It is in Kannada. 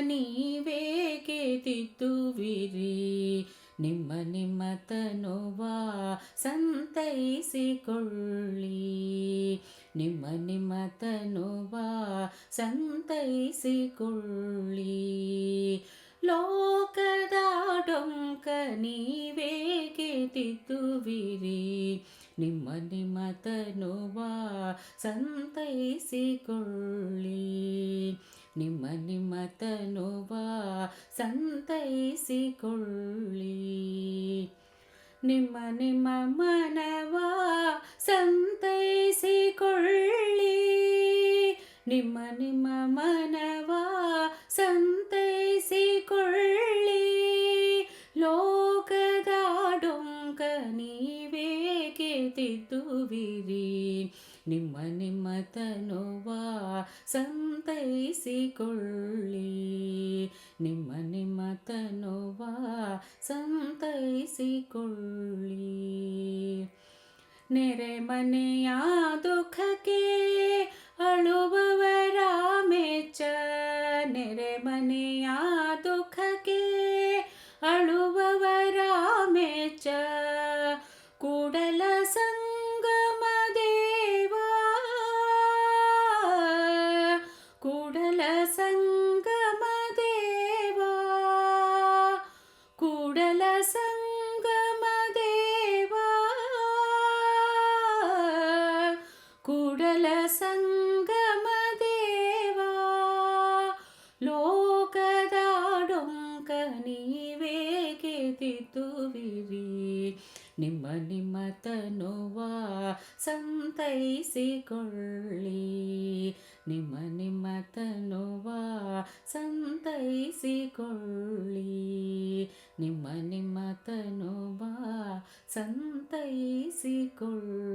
ನೀವೇಕೆ ತಿದ್ದುವಿರಿ ನಿಮ್ಮ ನಿಮ್ಮ ತನುವ ಸಂತೈಸಿಕೊಳ್ಳಿ. ನಿಮ್ಮ ನಿಮ್ಮ ತನುವ ಸಂತೈಸಿಕೊಳ್ಳಿ. ಲೋಕದ ಡೊಂಕ ತಿದ್ದುವಿರಿ ನಿಮ್ಮ ನಿಮ್ಮ ತನುವ ಸಂತೈಸಿಕೊಳ್ಳಿ. ನಿಮ್ಮ ನಿಮ್ಮ ತನುವ ಸಂತೈಸಿಕೊಳ್ಳಿ. ನಿಮ್ಮ ನಿಮ್ಮ ಮನವ, ಸಂತೈಸಿಕೊಳ್ಳಿ. ನಿಮ್ಮ ನಿಮ್ಮ ಮನವ, ಸಂತೈಸಿಕೊಳ್ಳಿ. ನೀವೇಕೆ ತಿದ್ದುವಿರಿ ನಿಮ್ಮ ನಿಮ್ಮ ತನುವ ಸಂತೈಸಿಕೊಳ್ಳಿ. ನಿಮ್ಮ ನಿಮ್ಮ ತನುವ ಸಂತೈಸಿಕೊಳ್ಳಿ. ನೆರೆ ಮನೆಯ ದುಃಖಕ್ಕೆ ಅಳುವವರ ಮೆಚ್ಚ. ನೆರೆ ಮನೆಯ कुडलसङ्गमदेवा। कुडलसङ्गमदेवा। कुडलसङ्गमदेवा। कुडलसङ्गमदेवा। लोक दाडोङ्कनी ನಿಮ್ಮ ನಿಮ್ಮ ತನುವ ಸಂತೈಸಿಕೊಳ್ಳಿ. ನಿಮ್ಮ ನಿಮ್ಮ ತನುವ ಸಂತೈಸಿಕೊಳ್ಳಿ. ನಿಮ್ಮ ನಿಮ್ಮ ತನುವ ಸಂತೈಸಿಕೊಳ್ಳಿ.